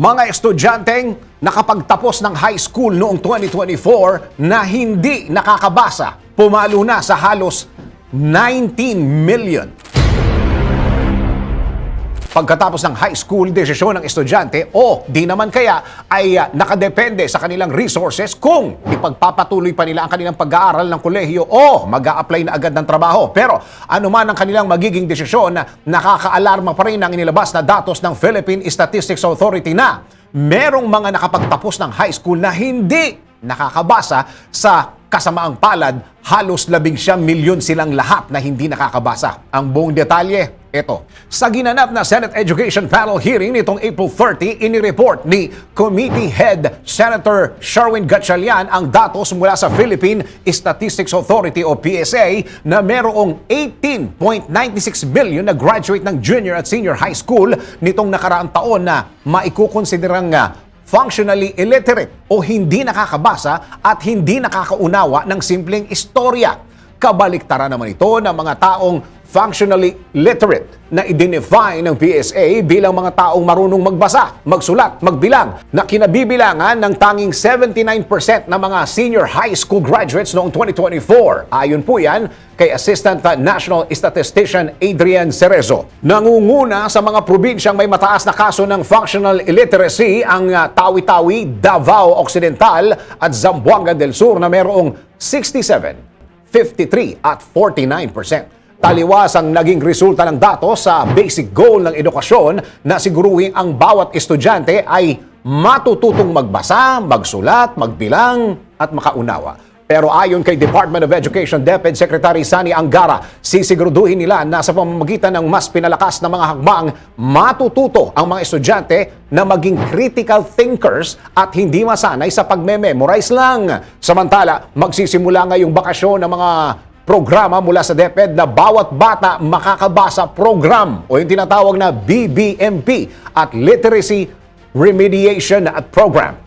Mga estudyanteng nakapagtapos ng high school noong 2024 na hindi nakakabasa, pumalo na sa halos 19 million. Pagkatapos ng high school, desisyon ng estudyante o di naman kaya ay ah, nakadepende sa kanilang resources kung ipagpapatuloy pa nila ang kanilang pag-aaral ng kolehiyo o mag apply na agad ng trabaho. Pero ano man ang kanilang magiging desisyon, nakakaalarma pa rin ang inilabas na datos ng Philippine Statistics Authority na merong mga nakapagtapos ng high school na hindi nakakabasa sa kasamaang palad, halos labing siyam milyon silang lahat na hindi nakakabasa. Ang buong detalye, ito. Sa ginanap na Senate Education Panel hearing nitong April 30, inireport ni Committee Head Senator Sherwin Gatchalian ang datos mula sa Philippine Statistics Authority o PSA na merong 18.96 billion na graduate ng junior at senior high school nitong nakaraang taon na maikukonsiderang ah, functionally illiterate o hindi nakakabasa at hindi nakakaunawa ng simpleng istorya. Kabaliktaran naman ito ng mga taong functionally literate na identify ng PSA bilang mga taong marunong magbasa, magsulat, magbilang na kinabibilangan ng tanging 79% ng mga senior high school graduates noong 2024. Ayon po yan kay Assistant National Statistician Adrian Cerezo. Nangunguna sa mga probinsyang may mataas na kaso ng functional illiteracy ang uh, Tawi-Tawi, Davao Occidental at Zamboanga del Sur na mayroong 67, 53 at 49%. Taliwas ang naging resulta ng datos sa basic goal ng edukasyon na siguruhin ang bawat estudyante ay matututong magbasa, magsulat, magbilang at makaunawa. Pero ayon kay Department of Education DepEd Secretary Sani Angara, sisiguraduhin nila na sa pamamagitan ng mas pinalakas na mga hakbang, matututo ang mga estudyante na maging critical thinkers at hindi masanay sa pagme-memorize lang. Samantala, magsisimula ngayong bakasyon ng mga programa mula sa DepEd na bawat bata makakabasa program o yung tinatawag na BBMP at Literacy Remediation at Program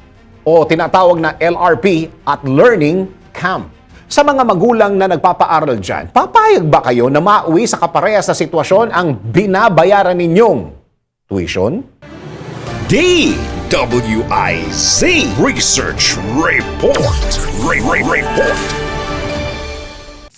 o tinatawag na LRP at Learning Camp. Sa mga magulang na nagpapaaral dyan, papayag ba kayo na mauwi sa kaparehas na sitwasyon ang binabayaran ninyong tuition? DWIZ Research Report. Re- Re- Report.